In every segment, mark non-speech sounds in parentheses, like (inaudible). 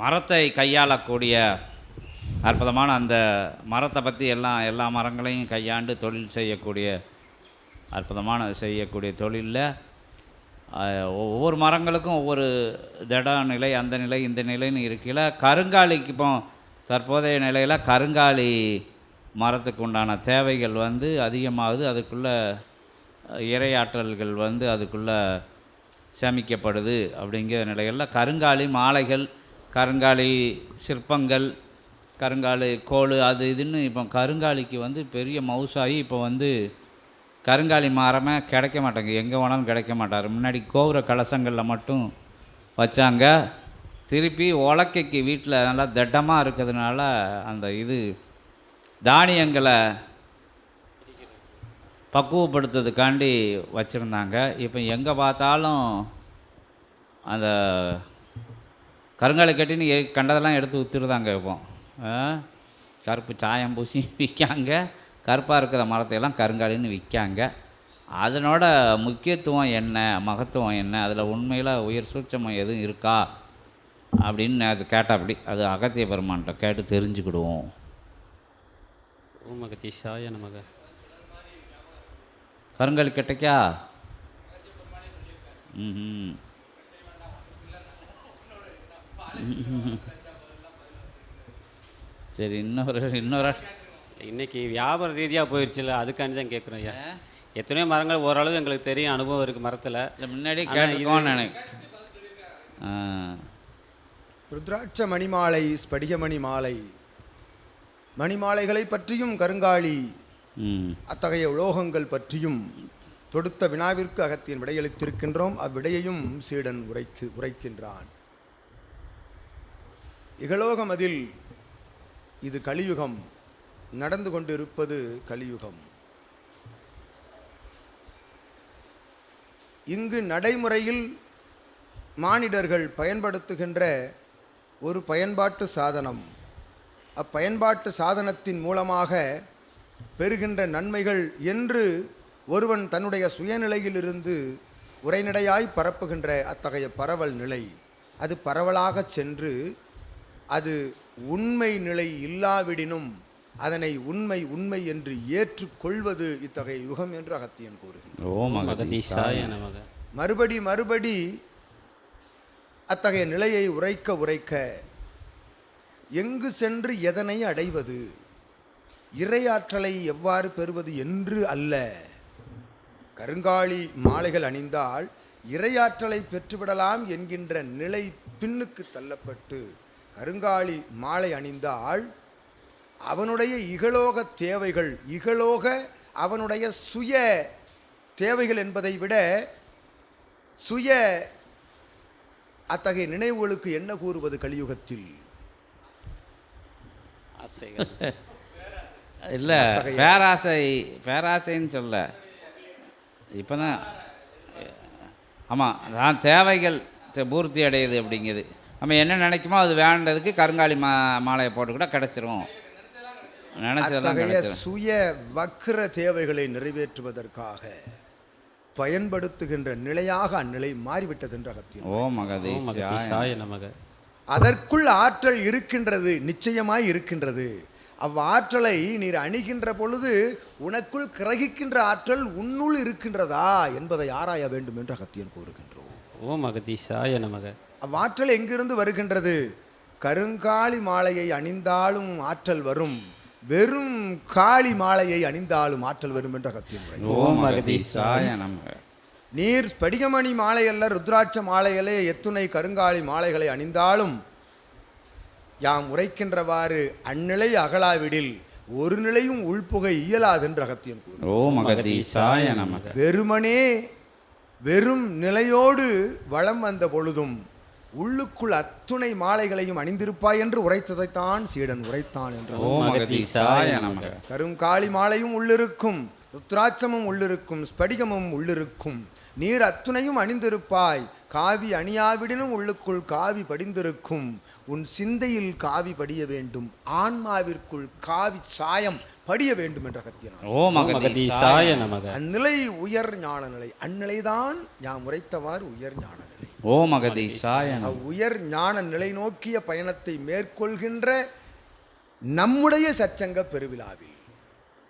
மரத்தை கையாளக்கூடிய அற்புதமான அந்த மரத்தை பற்றி எல்லாம் எல்லா மரங்களையும் கையாண்டு தொழில் செய்யக்கூடிய அற்புதமான செய்யக்கூடிய தொழிலில் ஒவ்வொரு மரங்களுக்கும் ஒவ்வொரு திட நிலை அந்த நிலை இந்த நிலைன்னு இருக்கையில் கருங்காலிக்கு இப்போ தற்போதைய நிலையில் கருங்காலி மரத்துக்கு உண்டான தேவைகள் வந்து அதிகமாகுது. அதுக்குள்ளே இரையாற்றல்கள் வந்து அதுக்குள்ளே சேமிக்கப்படுது அப்படிங்கிற நிலைகளில் கருங்காலி மாலைகள் கருங்காலி சிற்பங்கள் கருங்காலி கோல் அது இதுன்னு இப்போ கருங்காலிக்கு வந்து பெரிய மவுசாகி இப்போ வந்து கருங்காலி மாறாமல் கிடைக்க மாட்டாங்க எங்கே வேணாலும் கிடைக்க மாட்டார். முன்னாடி கோபுர கலசங்களில் மட்டும் வச்சாங்க. திருப்பி உலக்கைக்கு வீட்டில் நல்லா திட்டமாக இருக்கிறதுனால அந்த இது தானியங்களை பக்குவப்படுத்துறதுக்காண்டி வச்சுருந்தாங்க. இப்போ எங்கே பார்த்தாலும் அந்த கருங்காலி கட்டின்னு கண்டதெல்லாம் எடுத்து வித்துருதாங்க இப்போ? கருப்பு சாயம் பூசி (laughs) விற்காங்க கருப்பாக இருக்கிற மரத்தையெல்லாம் கருங்காலின்னு விற்காங்க அதனோட முக்கியத்துவம் என்ன? மகத்துவம் என்ன? அதில் உண்மையில் உயிர் சூட்சமம் எதுவும் இருக்கா? அப்படின்னு அது கேட்டாப்படி அது அகத்திய பெருமான்கிட்ட கேட்டு தெரிஞ்சுக்கிடுவோம். ஓம் அகதீஷாய நமக. கருங்காலி கட்டைக்கா? ம் (laughs) சரி இன்னொரு இன்னொரு. இன்னைக்கு வியாபார ரீதியாக போயிடுச்சுல்ல அதுக்காண்டி தான் கேட்குறோம் ஐயா. எத்தனையோ மரங்கள் ஓரளவு எங்களுக்கு தெரியும் அனுபவம் இருக்குது மரத்தில். இல்லை ஆனா கேட்டுக்கோன்னு நினைக்கிறேன். ருத்ராட்ச மணிமாலை ஸ்படிகமணி மாலை மணிமாலைகளை பற்றியும் கருங்காலி. ம். அத்தகைய உலோகங்கள் பற்றியும் தொடுத்த வினாவிற்கு அகத்தியன் விடையளித்திருக்கின்றோம். அவ்விடையையும் சீடன் உரைக்கு உரைக்கின்றான். இகலோகம் அதில் இது கலியுகம். நடந்து கொண்டிருப்பது கலியுகம். இங்கு நடைமுறையில் மானிடர்கள் பயன்படுத்துகின்ற ஒரு பயன்பாட்டு சாதனம். அப்பயன்பாட்டு சாதனத்தின் மூலமாக பெறுகின்ற நன்மைகள் என்று ஒருவன் தன்னுடைய சுயநிலையிலிருந்து உரைநடையாய் பரப்புகின்ற அத்தகைய பரவல் நிலை. அது பரவலாகச் சென்று அது உண்மை நிலை இல்லாவிடினும் அதனை உண்மை உண்மை என்று ஏற்றுக்கொள்வது இத்தகைய யுகம் என்று அகத்தியன் நமக. மறுபடி மறுபடி அத்தகைய நிலையை உரைக்க உரைக்க எங்கு சென்று எதனை அடைவது? இறையாற்றலை எவ்வாறு பெறுவது என்று அல்ல. கருங்காலி மாலைகள் அணிந்தால் இறையாற்றலை பெற்றுவிடலாம் என்கின்ற நிலை பின்னுக்கு தள்ளப்பட்டு கருங்காலி மாலை அணிந்தால் அவனுடைய இகலோக தேவைகள் இகலோக அவனுடைய சுய தேவைகள் என்பதை விட சுய அத்தகைய நினைவுகளுக்கு என்ன கூறுவது கலியுகத்தில்? ஆசைகள். (laughs) இல்லை பேராசை பேராசைன்னு சொல்ல. இப்போ தான் ஆமாம் நான் தேவைகள் பூர்த்தி அடையுது அப்படிங்குது. நம்ம என்ன நினைக்குமோ அது வேண்டதுக்கு கருங்காலி மா மாலையை போட்டு கூட கிடச்சிரும். நினச்சதெல்லாம் சுய வக்ர தேவைகளை நிறைவேற்றுவதற்காக பயன்படுத்துகின்ற நிலையாக அந்நிலை மாறிவிட்டது என்ற அகத்தியம் ஓம் ஓம் மகதீஷாய நமக. அதற்குள் ஆற்றல் இருக்கின்றது நிச்சயமாய் இருக்கின்றது. அவ்வாற்றலை நீர் அணிகின்ற பொழுது உனக்குள் கிரகிக்கின்ற ஆற்றல் உன்னுள் இருக்கின்றதா என்பதை ஆராய வேண்டும் என்று அகத்தியன் கூறுகின்றோம். ஓம் அகதீஷாய நமக. அவ்வாற்றல் எங்கிருந்து வருகின்றது? கருங்காலி மாலையை அணிந்தாலும் ஆற்றல் வரும். வெறும் காளி மாலையை அணிந்தாலும் ஆற்றல் வரும் என்று அகத்தியன் உரை ஓம் அகதீஷாய நமக. நீர் ஸ்படிகமணி மாலை அல்ல ருத்ராட்ச மாலைகளே எத்துணை கருங்காலி மாலைகளை அணிந்தாலும் யாம் உரைக்கின்றவாறு அந்நிலை அகலாவிடில் ஒரு நிலையும் உள்புக இயலாதென்று அகத்தியன் கூறு. ஓம் அகதீஷாய நமக. வெறுமனே வெறும் நிலையோடு வளம் வந்த பொழுதும் உள்ளுக்குள் அத்துணை மாலைகளையும் அணிந்திருப்பாய் என்று உரைத்ததைத்தான் சீடன் உரைத்தான் என்று கருங்காளி மாலையும் உள்ளிருக்கும் ருத்ராட்சமும் உள்ளிருக்கும் ஸ்படிகமும் உள்ளிருக்கும். நீர் அத்துணையும் அணிந்திருப்பாய். காவி அணியாவிடனும் உள்ளுக்குள் காவி படிந்திருக்கும். உன் சிந்தையில் காவி படிய வேண்டும். ஆன்மாவிற்குள் காவி சாயம் படிய வேண்டும் என்ற கத்தியனார் அந்நிலை உயர் ஞான நிலை அந்நிலைதான் யாம் உரைத்தவாறு உயர் ஞான நிலை நமக அவ் உயர் ஞான நிலை நோக்கிய பயணத்தை மேற்கொள்கின்ற நம்முடைய சச்சங்க பெருவிழாவில்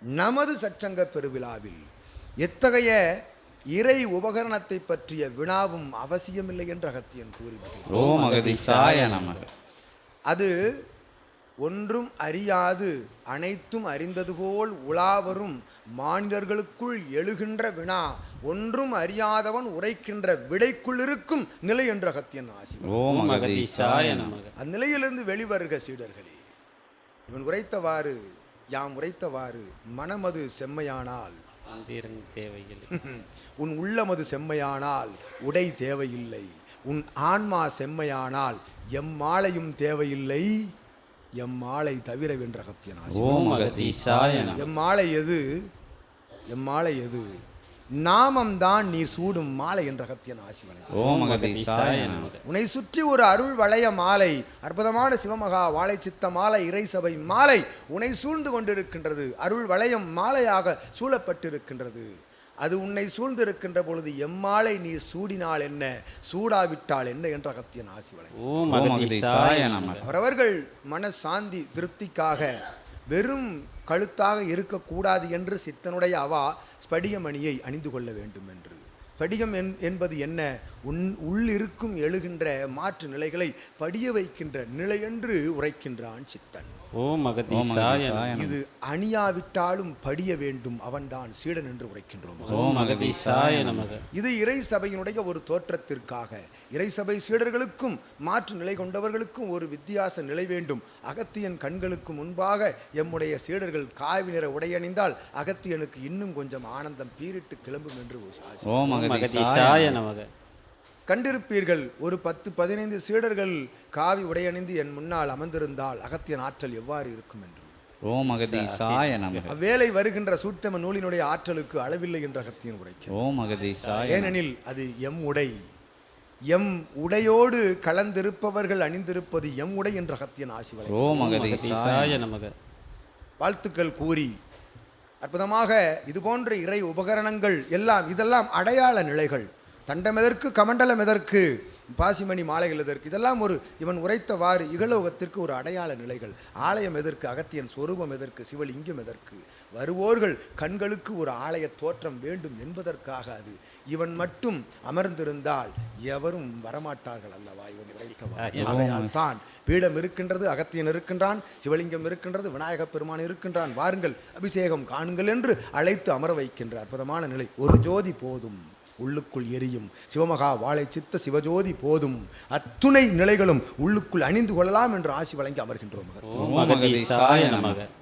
நமது சச்சங்க பெருவிழாவில் எத்தகைய இறை உபகரணத்தை பற்றிய வினாவும் அவசியமில்லை என்று அகத்தியன் நமக அது ஒன்றும் அறியாது அனைத்தும் அறிந்தது போல் உலாவரும் மானிடர்களுக்குள் எழுகின்ற வினா ஒன்றும் அறியாதவன் உரைக்கின்ற விடைக்குள் இருக்கும் நிலை என்று அகத்தியன் ஆசி. அந்நிலையிலிருந்து வெளிவருக சீடர்களே. இவன் உரைத்தவாறு யாம் உரைத்தவாறு மனமது செம்மையானால். தேவையில்லை. (laughs) உன் உள்ளமது செம்மையானால் உடை தேவையில்லை. உன் ஆன்மா செம்மையானால் எம்மாளையும் தேவையில்லை. எம்மாளை தவிர வென்ற நமக எம்மாளை எது? எம்மாளை எது? நாமம்தான் நீ சூடும் மாலை என்ற கத்தியன் ஆசி வணக்கம். ஓம் அகதீசாய நமக உன்னை சுற்றி ஒரு அருள் வளைய மாலை அற்புதமான சிவமகா வாழை சித்த மாலை இறை சபை மாலை உன்னை சூழ்ந்து கொண்டிருக்கின்றது. அருள் வளையம் மாலையாக சூழப்பட்டிருக்கின்றது. அது உன்னை சூழ்ந்திருக்கின்ற பொழுது எம்மாலை நீ சூடினால் என்ன? சூடாவிட்டால் என்ன? என்ற அகத்தியன் ஆசி நமக அவரவர்கள் மனசாந்தி திருப்திக்காக வெறும் கழுத்தாக இருக்கக்கூடாது என்று சித்தனுடைய அவா ஸ்படிகமணியை அணிந்து கொள்ள வேண்டும் என்று படிகம் என் என்பது என்ன? உன் உள்ளிருக்கும் எழுகின்ற மாற்று நிலைகளை படிய வைக்கின்ற நிலை என்று உரைக்கின்றான் சித்தன். ஓம் அகதீசாய இது அணியாவிட்டாலும் படிய வேண்டும் அவன்தான் சீடன் என்று உரைக்கின்றோம். ஓம் அகதீசாய நமக இது இறை சபையினுடைய ஒரு தோற்றத்திற்காக. இறை சபை சீடர்களுக்கும் மாற்று நிலை கொண்டவர்களுக்கும் ஒரு வித்தியாச நிலை வேண்டும். அகத்தியன் கண்களுக்கு முன்பாக எம்முடைய சீடர்கள் காவி நிற உடையணிந்தால் அகத்தியனுக்கு இன்னும் கொஞ்சம் ஆனந்தம் பீரிட்டு கிளம்பும் என்று. ஓம் அகதீசாய நமக கண்டிருப்பீர்கள். ஒரு பத்து பதினைந்து சீடர்கள் காவி உடையணிந்து என் முன்னால் அமர்ந்திருந்தால் அகத்தியன் ஆற்றல் எவ்வாறு இருக்கும் என்று. ஓம் அகதீசாய நமக. அவ்வேளை வருகின்ற சூட்சம நூலினுடைய ஆற்றலுக்கு அளவில்லை என்று அகத்தியன் உரைக்கும் ஓம் அகதீசாய. ஏனெனில் அது எம் உடை. எம் உடையோடு கலந்திருப்பவர்கள் அணிந்திருப்பது எம் உடை என்ற அகத்தியன் ஆசி ஓம் அகதீசாய நமக. வாழ்த்துக்கள் கூறி அற்புதமாக இது போன்ற இறை உபகரணங்கள் எல்லாம் இதெல்லாம் அடையாள நிலைகள். தண்டம் எதற்கு கமண்டலம் எதற்கு பாசிமணி மாலைகள் எதற்கு இதெல்லாம் ஒரு இவன் உரைத்தவாறு இகலோகத்திற்கு ஒரு அடையாள நிலைகள். ஆலயம் எதற்கு அகத்தியன் சொரூபம் எதற்கு சிவலிங்கம் எதற்கு? வருவோர்கள் கண்களுக்கு ஒரு ஆலய தோற்றம் வேண்டும் என்பதற்காக அது. இவன் மட்டும் அமர்ந்திருந்தால் எவரும் வரமாட்டார்கள் அல்லவா? இவன் உரைத்தவாறு. தான் பீடம் இருக்கின்றது அகத்தியன் இருக்கின்றான் சிவலிங்கம் இருக்கின்றது விநாயகப் பெருமான் இருக்கின்றான். வாருங்கள் அபிஷேகம் காணுங்கள் என்று அழைத்து அமர வைக்கின்ற அற்புதமான நிலை. ஒரு ஜோதி போதும். உள்ளுக்குள் எரியும். சிவமகா வாழை சித்த சிவஜோதி போதும். அத்துணை நிலைகளும் உள்ளுக்குள் அணிந்து கொள்ளலாம் என்று ஆசி வழங்கி அமர்கின்றோம். மகர்